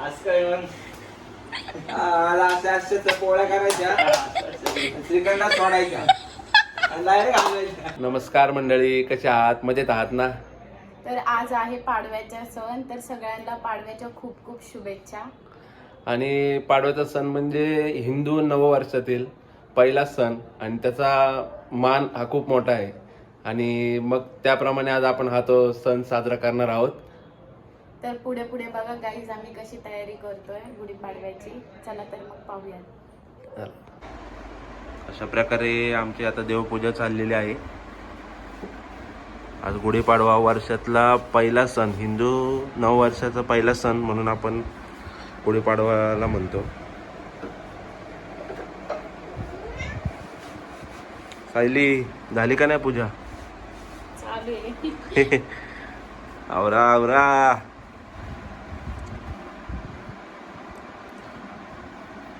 आज काय अशा पोळ्या करायच्या. श्रीखंडात सोडायच्या. डायरेक्ट घालायच्या. नमस्कार मंडळी कशा आहात? मजेत आहात ना? तर आज आहे पाडव्याचा सण. तर सगळ्यांना पाडव्याच्या खूप खूप शुभेच्छा. आणि पाडव्याचा सण म्हणजे हिंदू नववर्षातील पहिला सण. आणि त्याचा मान हा खूप मोठा आहे. आणि मग त्याप्रमाणे आज आपण हा तो सण साजरा करणार आहोत. तर पुढे पुढे बघा गाईज आम्ही कशी तयारी करतोय गुढीपाडव्याची. चला तर मग पाहूयात. अशा प्रकारे आमची आता देवपूजा चाललेली आहे. आज गुढीपाडवा वर्षातला पहिला सण हिंदू नववर्षाचा पहिला सण म्हणून आपण गुढीपाडवाला म्हणतो. सायली झाली का नाही पूजा? आवरा आवरा.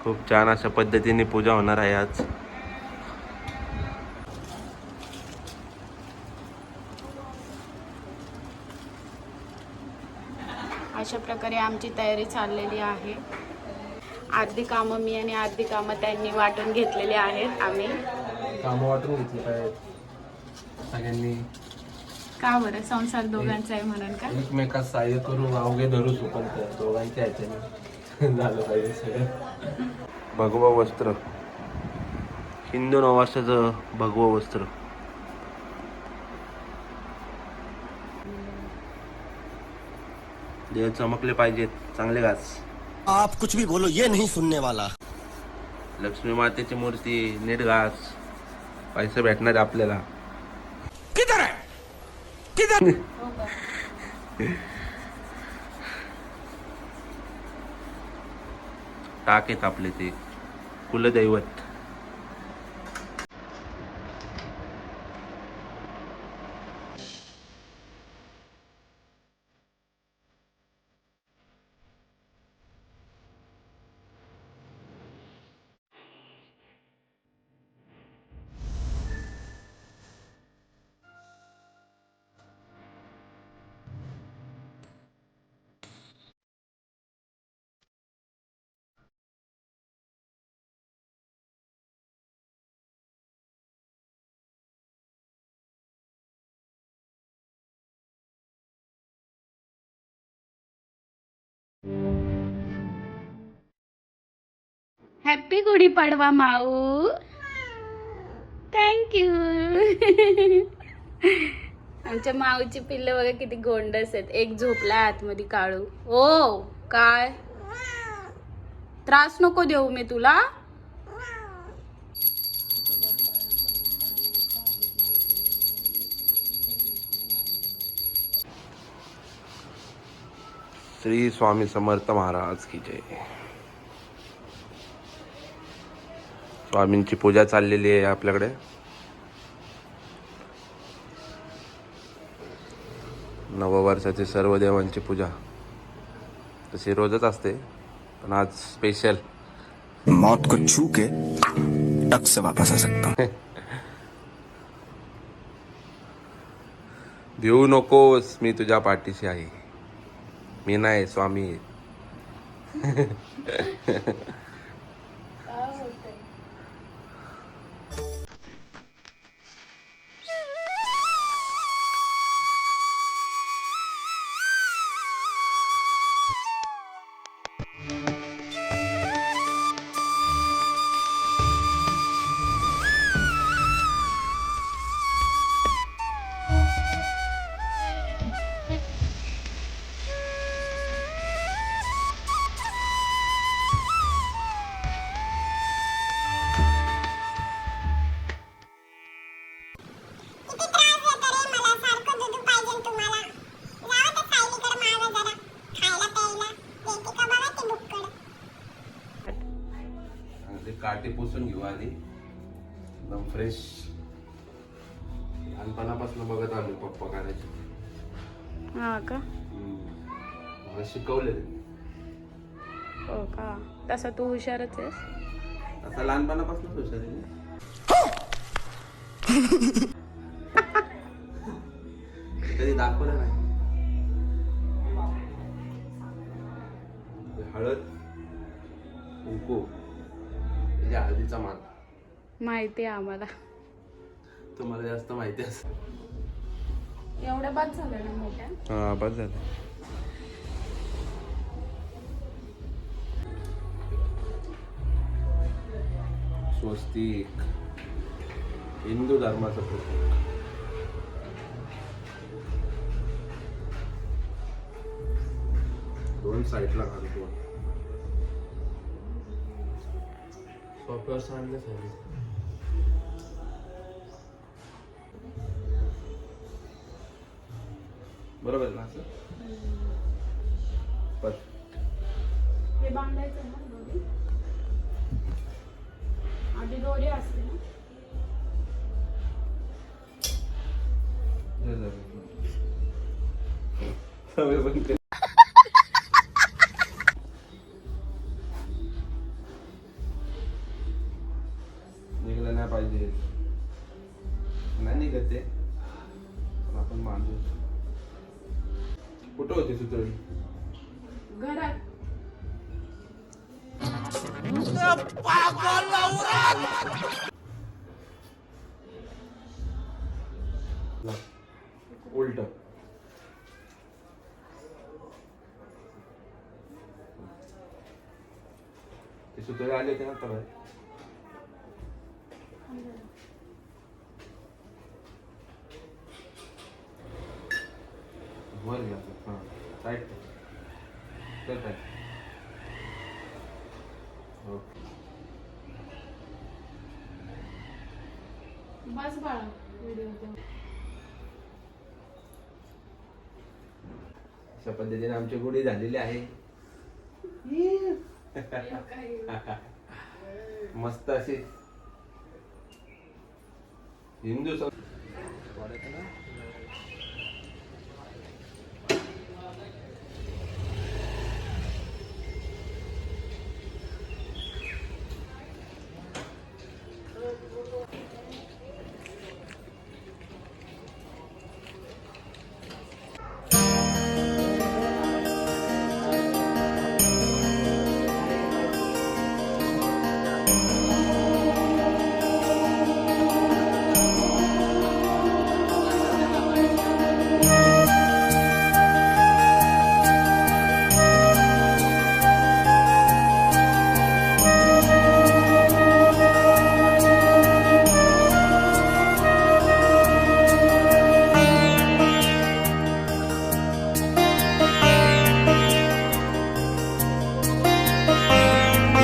खूप छान अशा पद्धतीने पूजा होणार आहे आज. अशा प्रकारे आमची तयारी चाललेली आहे. अर्धी कामं मी आणि अर्धी कामं त्यांनी वाटून घेतलेली आहेत आम्ही. कामं वाटून घेतली काय सगळ्यांनी का बरं? संसार दोघांचा आहे म्हणून का? एकमेकात सहाय्य करून अवघे धरू त्या दोघांच्या ह्याच्याने झालं पाहिजे सगळं. भगवा वस्त्र. हिंदू नवासाचं भगवं वस्त्र. देव चमकले पाहिजेत चांगले घास. आप कुछ भी बोलो ये नहीं सुनने वाला. लक्ष्मी मातेची मूर्ती नीट घास. पैसे भेटणार आपल्याला. किधर है? टाक आहेत आपले ते. कुलदैवत. हॅपी गुढीपाडवा माऊ थँक्यू आमच्या माऊची पिल्लं बघा किती गोंडस आहेत. एक झोपला आतमध्ये काळू. ओ काय? त्रास नको देऊ मी तुला. श्री स्वामी समर्थ महाराज की जय. स्वामींची पूजा चाललेली आहे आपल्याकडे. नववर्षाची सर्व देवांची पूजा. तशी रोजच असते पण आज स्पेशल मौत को छू के टक से वापस आ सकता हूँ. भिवू नकोस मी तुझ्या पाठीशी आहे. मी नाही स्वामी. पुसून घेऊ आधी. एकदम फ्रेश लहानपणापासून बघत आलो पप्पा करायचे. हा का? मला शिकवले हो का? तसा तू हुशारच आहेस? आता लहानपणापासून हुशार आहे. कधी दाखवलं नाही. हळद कुंकू. म्हणजे हळदीचा मान. माहिती आहे आम्हाला. तुम्हाला जास्त माहिती असेल. एवढ्या बाद झालं ना मोठ्या? हा बस झालं. स्वस्तिक. हिंदू धर्माचं प्रतीक. दोन साईडला घालतो. सोप्यावर सांगलं सांगितलं बरोबर ना असं पण हे बांधायचं ना दोरी आधी दोरी असते ना सवय पण उलट. ते सुद्धा आले होती ना तर वर घ्या हां. साईड तर बस बाळा व्हिडिओ अशा पद्धतीने आमची गुढी झालेली आहे. मस्त अशी. हिंदू सं-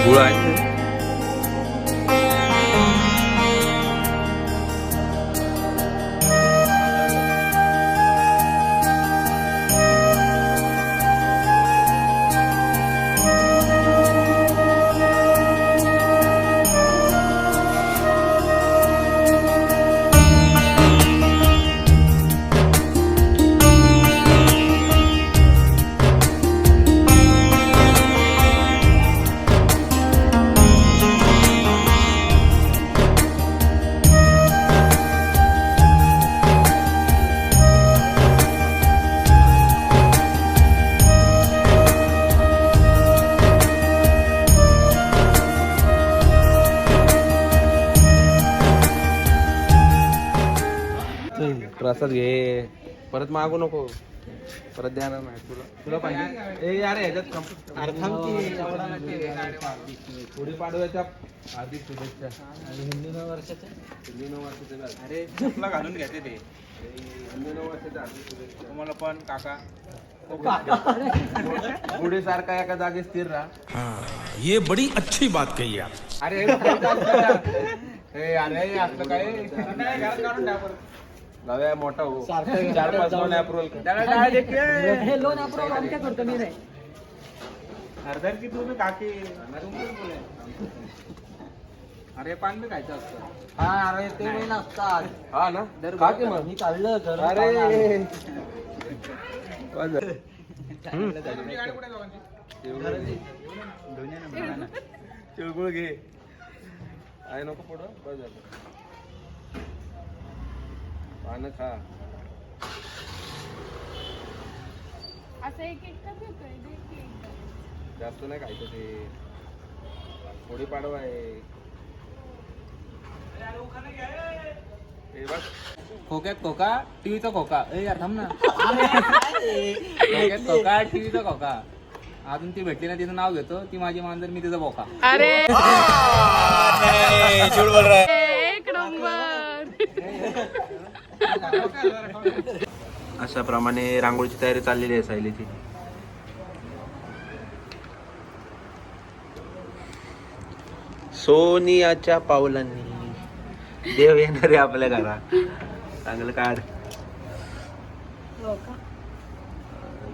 ঘুরায় प्रसाद घे. परत मागू नको. परत द्यायला नाही. तुला तुला पाहिजे. ए यार ह्याच्यात पुढे पाडव्याच्या हार्दिक शुभेच्छा हिंदू नऊ वर्षाच्या हिंदू नऊ वर्षाच्या अरे चपला घालून घेते ते. हिंदू नऊ वर्षाच्या हार्दिक शुभेच्छा तुम्हाला पण काका. पुढे सारखा एका जागी स्थिर राहा. हाँ ये बड़ी अच्छी बात कही आप. अरे हे काय? चालतं? हे अरे असलं काय नव्या मोठा हो चार पाच लोन अप्रुव्हल त्याला काय देते? हे लोन अप्रूव्ह आमच्या करतो मी नाही. हरदर की तुम्ही काकी. अरे पान बी खायचं असतं. हा अरे ते महिना असतात. हा ना? की मग. मी काढलं घर अरे? तिळगुळ घे. आहे नको पुढं. बस झालं. पानं खा. असं एक एक का घेतोय दे की एकदा. जास्त नाही खायचं ते. गुढीपाडवा आहे. हे बघ. खोक्यात खोका टीव्हीचा खोका. ए यार थांब ना. खोक्यात खोका टीव्हीचा खोका. अजून ती भेटली ना तिचं नाव घेतो. ती माझी मांजर मी तिचा बोका. अरे! अशा प्रमाणे रांगोळीची तयारी चाललेली आहे सायलीची. सोनियाच्या पावलांनी देव येणार आहे आपल्या घरात. चांगलं काढ. हो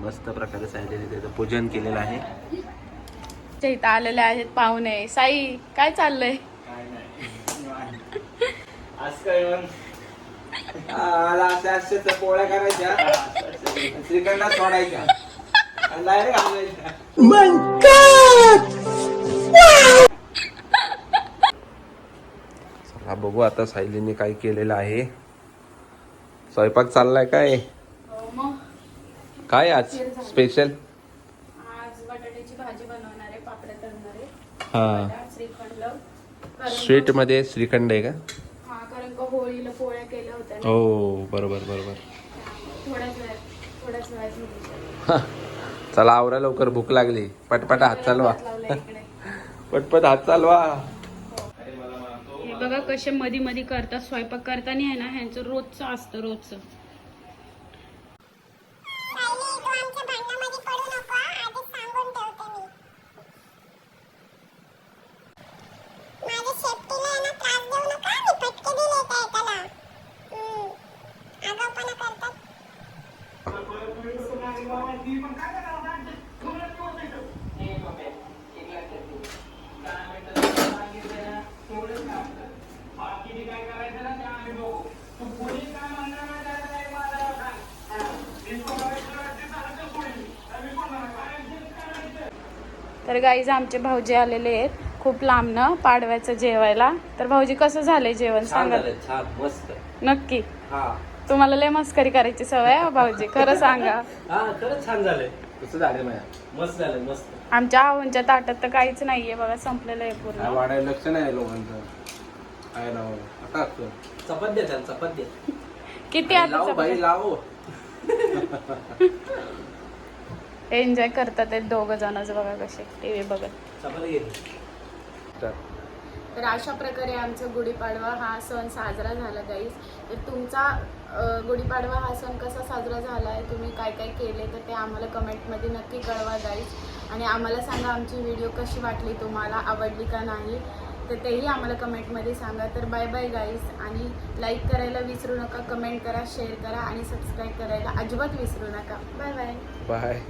मस्त प्रकारे सायलीने त्याचं पूजन केलेलं आहे. आमच्या इथं आलेले आहेत पाहुणे. साई काय चाललंय? पोळ्या करायच्या. श्रीखंडात सोडायच्या. डायरेक्ट घालायच्या. चला बघू आता सायलीने काय केलेलं आहे. स्वयंपाक चाललाय काय? हो काय आज? स्पेशल आज बटाट्याची भाजी बनवणार आहे पापड्या तळणार आहे. हा. स्वीटमध्ये श्रीखंड आहे का हा कारण का होळीला पोळ्या केल्या होत्या ना हो बरोबर बरोबर. होईल. चला आवरा लवकर भूक लागली. पटपट हात चालवा. पटपट हात चालवा. हे बघा कसे मधी मधी करतात स्वयंपाक करताना आहे ना ह्यांचं रोजचं असतं रोजचं. तर गाईज आमचे भाऊजी आलेले आहेत. खूप लांबनं पाडव्याचं जेवायला. तर भाऊजी कसं झालंय जेवण? सांगा. छान मस्त. नक्की. हा. तुम्हाला लय मस्करी करायची सवय आहे हो भाऊजी. खरं सांगा. हा छान झालंय. झालं मस्त झालंय मस्त. आमच्या आहोंच्या ताटात तर काहीच नाहीये बघा संपलेलं आहे पूर्ण. वाढायला लक्ष नाही लोकांचं. आता असतं. चपात्या द्या किती आता लाव. एन्जॉय करतात ते दोघ जणच बघा कसे टीव्ही बघत. चपात्या घेते तर? अशा प्रकारे आमचा गुढीपाडवा हा सण साजरा झाला गाईस तर तुमचा गुढीपाडवा हा सण कसा साजरा झाला आहे तुम्ही काय काय केले? तर ते आम्हाला कमेंटमध्ये नक्की कळवा गाईस आणि आम्हाला सांगा आमची व्हिडिओ कशी वाटली? तुम्हाला आवडली का नाही? तर तेही आम्हाला कमेंटमध्ये सांगा. तर बाय बाय गाईस आणि लाईक करायला विसरू नका कमेंट करा शेअर करा आणि सबस्क्राईब करायला अजिबात विसरू नका. Bye bye bye